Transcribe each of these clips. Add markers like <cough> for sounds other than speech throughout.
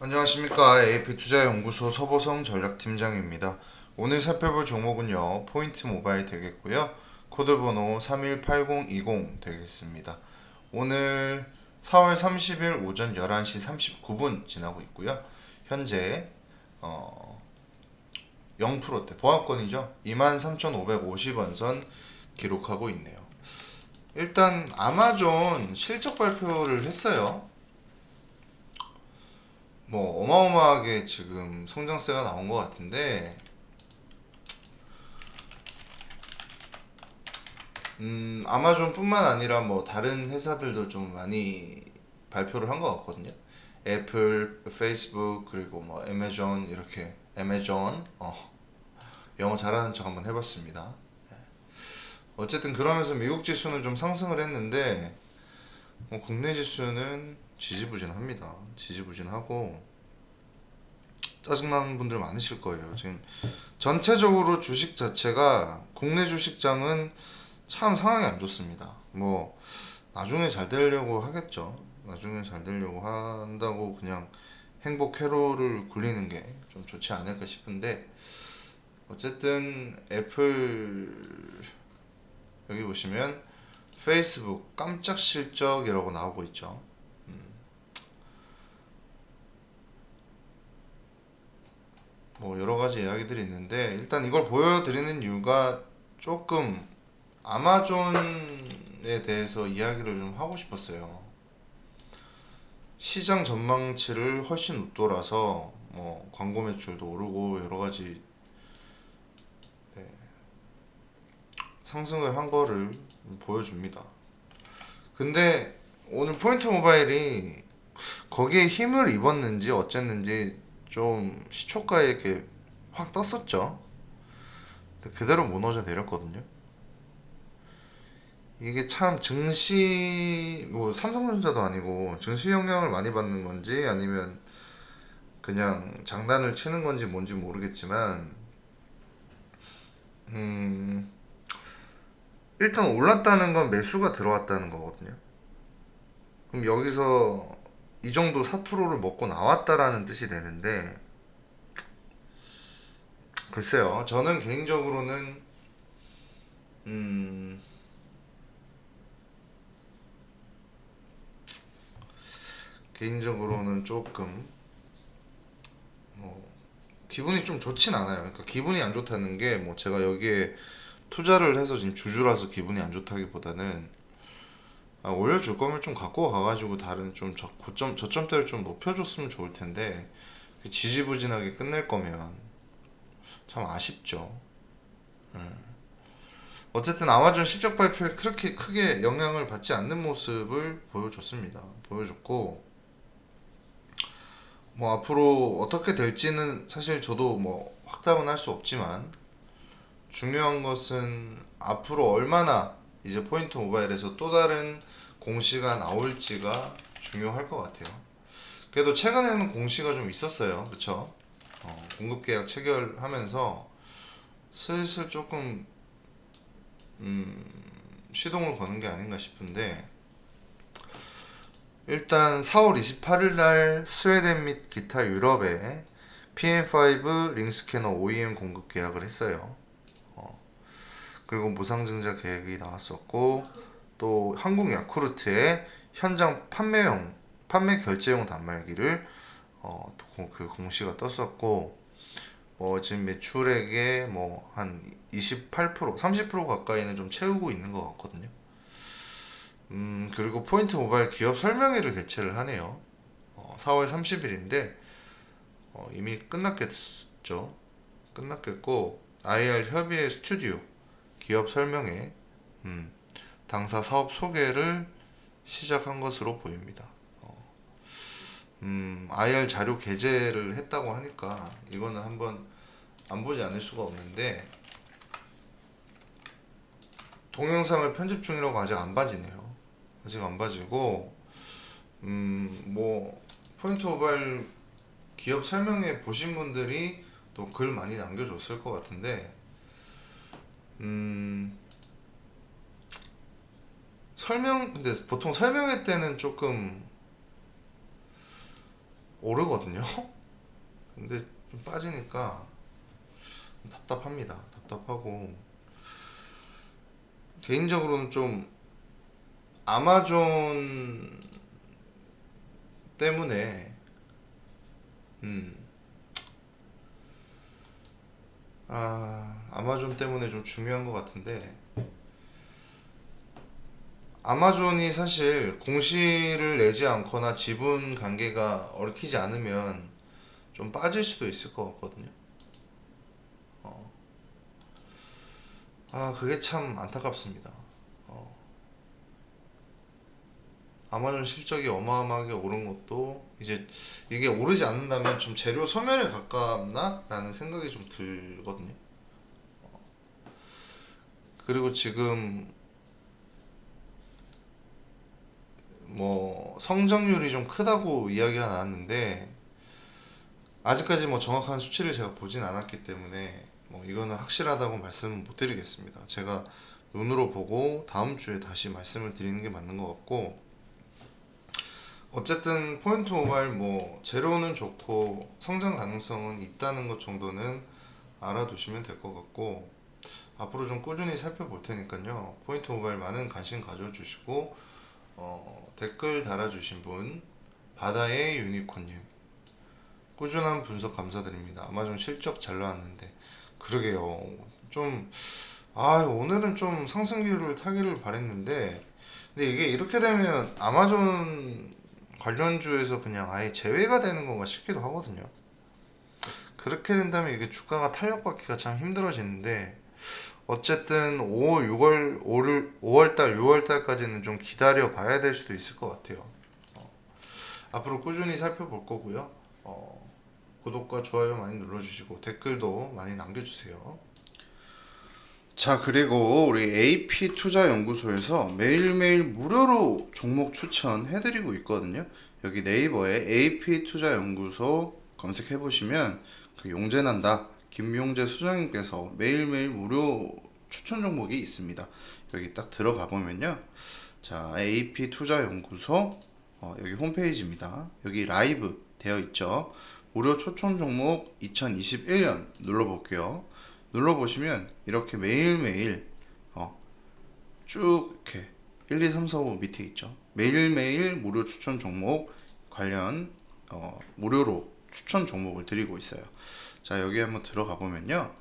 안녕하십니까 AP투자연구소 서보성 전략팀장입니다. 오늘 살펴볼 종목은요 포인트 모바일 되겠고요 코드번호 318020 되겠습니다. 오늘 4월 30일 오전 11시 39분 지나고 있고요 현재 어 0%대 보합권이죠 23,550원 선 기록하고 있네요. 일단 아마존 실적 발표를 했어요. 뭐 어마어마하게 지금 성장세가 나온 것 같은데 음 아마존뿐만 아니라 뭐 다른 회사들도 좀 많이 발표를 한 것 같거든요. 애플, 페이스북 그리고 뭐 애마존 이렇게 애마존 어 영어 잘하는 척 한번 해봤습니다. 어쨌든 그러면서 미국 지수는 좀 상승을 했는데 뭐 국내 지수는 지지부진합니다. 지지부진하고 짜증나는 분들 많으실 거예요. 지금 전체적으로 주식 자체가 국내 주식장은 참 상황이 안 좋습니다. 뭐 나중에 잘 되려고 하겠죠. 나중에 잘 되려고 한다고 그냥 행복 회로를 굴리는 게 좀 좋지 않을까 싶은데 어쨌든 애플 여기 보시면 페이스북 깜짝 실적이라고 나오고 있죠. 뭐 여러 가지 이야기들이 있는데 일단 이걸 보여드리는 이유가 조금 아마존에 대해서 이야기를 좀 하고 싶었어요. 시장 전망치를 훨씬 웃돌아서 뭐 광고 매출도 오르고 여러 가지 네, 상승을 한 거를 보여줍니다. 근데 오늘 포인트 모바일이 거기에 힘을 입었는지 어쨌는지 좀 시초가에 이렇게 확 떴었죠. 그대로 무너져 내렸거든요. 이게 참 증시 뭐 삼성전자도 아니고 증시 영향을 많이 받는 건지 아니면 그냥 장단을 치는 건지 뭔지 모르겠지만 음 일단 올랐다는 건 매수가 들어왔다는 거거든요. 그럼 여기서 이 정도 4%를 먹고 나왔다라는 뜻이 되는데 글쎄요 저는 개인적으로는 음 개인적으로는 조금 뭐 기분이 좀 좋진 않아요 그러니까 기분이 안 좋다는 게 뭐 제가 여기에 투자를 해서 지금 주주라서 기분이 안 좋다기보다는 아, 올려줄 거면 좀 갖고 가가지고 다른 좀 저, 고점 저점대를 좀 높여줬으면 좋을 텐데 그 지지부진하게 끝낼 거면 참 아쉽죠. 음. 어쨌든 아마존 실적 발표에 그렇게 크게 영향을 받지 않는 모습을 보여줬습니다. 보여줬고 뭐 앞으로 어떻게 될지는 사실 저도 뭐 확답은 할 수 없지만 중요한 것은 앞으로 얼마나 이제 포인트 모바일에서 또 다른 공시가 나올지가 중요할 것 같아요. 그래도 최근에는 공시가 좀 있었어요. 그쵸? 어, 공급 계약 체결하면서 슬슬 조금 음, 시동을 거는 게 아닌가 싶은데 일단 4월 28일 날 스웨덴 및 기타 유럽에 PM5 링스캐너 OEM 공급 계약을 했어요. 어, 그리고 무상증자 계획이 나왔었고 또 한국 야쿠르트의 현장 판매용 판매 결제용 단말기를 어, 그 공시가 떴었고 어, 지금 매출액의 뭐 한 28% 30% 가까이는 좀 채우고 있는 것 같거든요. 음 그리고 포인트 모바일 기업 설명회를 개최를 하네요. 어, 4월 30일인데 어, 이미 끝났겠죠. 끝났겠고 IR 협의회 스튜디오 기업 설명회 음, 당사 사업 소개를 시작한 것으로 보입니다. 어, 음, IR 자료 게재를 했다고 하니까 이거는 한번 안 보지 않을 수가 없는데 동영상을 편집 중이라고 아직 안 봐지네요. 아직 안 봐지고 음, 뭐 포인트 모바일 기업 설명회 보신 분들이 또 글 많이 남겨줬을 것 같은데 음, 설명 근데 보통 설명회 때는 조금 오르거든요. <laughs> 근데 좀 빠지니까 답답합니다. 답답하고 개인적으로는 좀 아마존 때문에 음. 아, 아마존 때문에 좀 중요한 것 같은데 아마존이 사실 공시를 내지 않거나 지분 관계가 얽히지 않으면 좀 빠질 수도 있을 것 같거든요. 어. 아, 그게 참 안타깝습니다. 어. 아마존 실적이 어마어마하게 오른 것도 이제 이게 오르지 않는다면 좀 재료 소멸에 가깝나? 라는 생각이 좀 들거든요. 어. 그리고 지금 뭐 성장률이 좀 크다고 이야기가 나왔는데 아직까지 뭐 정확한 수치를 제가 보진 않았기 때문에 뭐 이거는 확실하다고 말씀은 못 드리겠습니다. 제가 눈으로 보고 다음 주에 다시 말씀을 드리는 게 맞는 것 같고 어쨌든 포인트 모바일 뭐 제로는 좋고 성장 가능성은 있다는 것 정도는 알아두시면 될 것 같고 앞으로 좀 꾸준히 살펴볼 테니까요. 포인트 모바일 많은 관심 가져주시고 어, 댓글 달아주신 분 바다의 유니콘님 꾸준한 분석 감사드립니다. 아마존 실적 잘 나왔는데 그러게요. 좀 아, 오늘은 좀 상승기를 타기를 바랬는데 근데 이게 이렇게 되면 아마존 관련주에서 그냥 아예 제외가 되는 건가 싶기도 하거든요. 그렇게 된다면 이게 주가가 탄력받기가 참 힘들어지는데 어쨌든 5, 6월 5월 5월달 6월달까지는 좀 기다려 봐야 될 수도 있을 것 같아요. 어, 앞으로 꾸준히 살펴볼 거고요. 어, 구독과 좋아요 많이 눌러주시고 댓글도 많이 남겨주세요. 자 그리고 우리 AP 투자 연구소에서 매일매일 무료로 종목 추천해드리고 있거든요. 여기 네이버에 AP 투자 연구소 검색해 보시면 그 용재난다 김용재 소장님께서 매일매일 무료 추천 종목이 있습니다. 여기 딱 들어가 보면요. 자 AP 투자 연구소 어, 여기 홈페이지입니다. 여기 라이브 되어 있죠. 무료 추천 종목 2021년 눌러볼게요. 눌러보시면 이렇게 매일매일 어, 쭉 이렇게 1, 2, 3, 4, 5 밑에 있죠. 매일매일 무료 추천 종목 관련 어, 무료로 추천 종목을 드리고 있어요. 자, 여기 한번 들어가 보면요.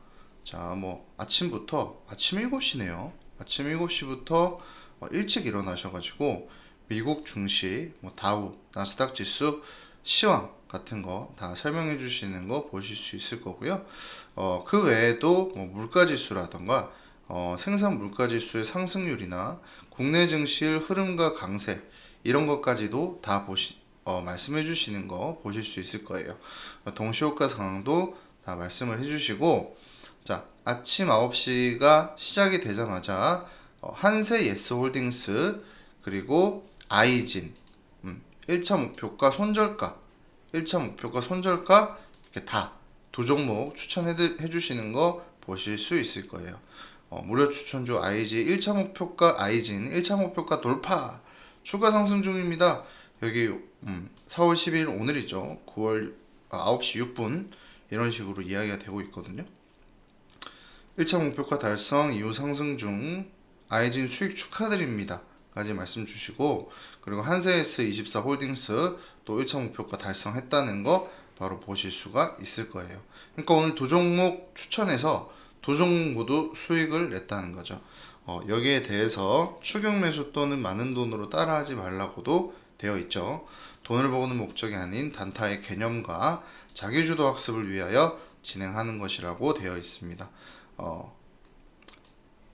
자, 뭐 아침부터 아침 7시네요. 아침 7시부터 어, 일찍 일어나셔 가지고 미국 증시, 뭐 다우, 나스닥 지수, 시황 같은 거 다 설명해 주시는 거 보실 수 있을 거고요. 어, 그 외에도 뭐 물가 지수라던가 어, 생산 물가 지수의 상승률이나 국내 증시의 흐름과 강세 이런 것까지도 다 보시 어, 말씀해 주시는 거 보실 수 있을 거예요. 어, 동시효과 상황도 다 말씀을 해 주시고 자, 아침 9시가 시작이 되자마자 어, 한세 예스홀딩스 그리고 아이진 음, 1차 목표가 손절가 1차 목표가 손절가 이렇게 다 두 종목 추천해 주시는 거 보실 수 있을 거예요. 어, 무료 추천주 IG 1차 목표가 아이진 1차 목표가 돌파 추가 상승 중입니다. 여기 음, 4월 10일 오늘이죠. 9월 아, 9시 6분 이런 식으로 이야기가 되고 있거든요. 1차 목표가 달성 이후 상승 중 아이진 수익 축하드립니다. 까지 말씀 주시고 그리고 한세에스 24 홀딩스 또 1차 목표가 달성했다는 거 바로 보실 수가 있을 거예요. 그러니까 오늘 두 종목 추천해서 두 종목 모두 수익을 냈다는 거죠. 어, 여기에 대해서 추격 매수 또는 많은 돈으로 따라하지 말라고도 되어 있죠. 돈을 버는 목적이 아닌 단타의 개념과 자기주도 학습을 위하여 진행하는 것이라고 되어 있습니다. 어,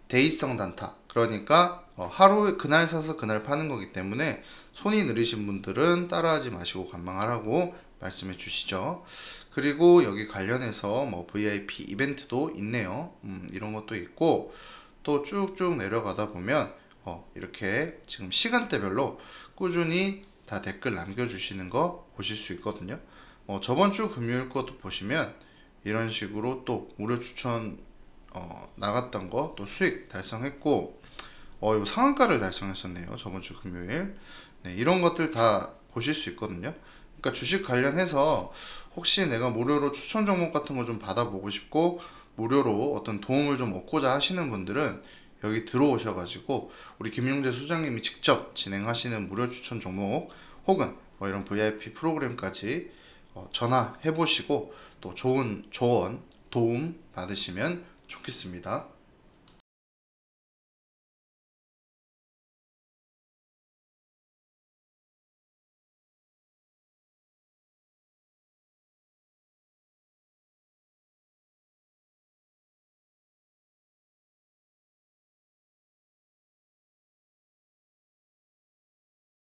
대의성 단타. 그러니까 어, 하루 그날 사서 그날 파는 거기 때문에 손이 느리신 분들은 따라하지 마시고 관망하라고 말씀해 주시죠. 그리고 여기 관련해서 뭐 VIP 이벤트도 있네요. 음, 이런 것도 있고 또 쭉쭉 내려가다 보면 어, 이렇게 지금 시간대별로 꾸준히 다 댓글 남겨주시는 거 보실 수 있거든요. 어, 저번 주 금요일 것도 보시면 이런 식으로 또 무료 추천 어, 나갔던 거 또 수익 달성했고 어 이거 상한가를 달성했었네요 저번 주 금요일 네, 이런 것들 다 보실 수 있거든요 그러니까 주식 관련해서 혹시 내가 무료로 추천 종목 같은 거 좀 받아보고 싶고 무료로 어떤 도움을 좀 얻고자 하시는 분들은 여기 들어오셔가지고 우리 김용재 소장님이 직접 진행하시는 무료 추천 종목 혹은 뭐 이런 VIP 프로그램까지 어, 전화해 보시고 또 좋은 조언 도움 받으시면 좋겠습니다.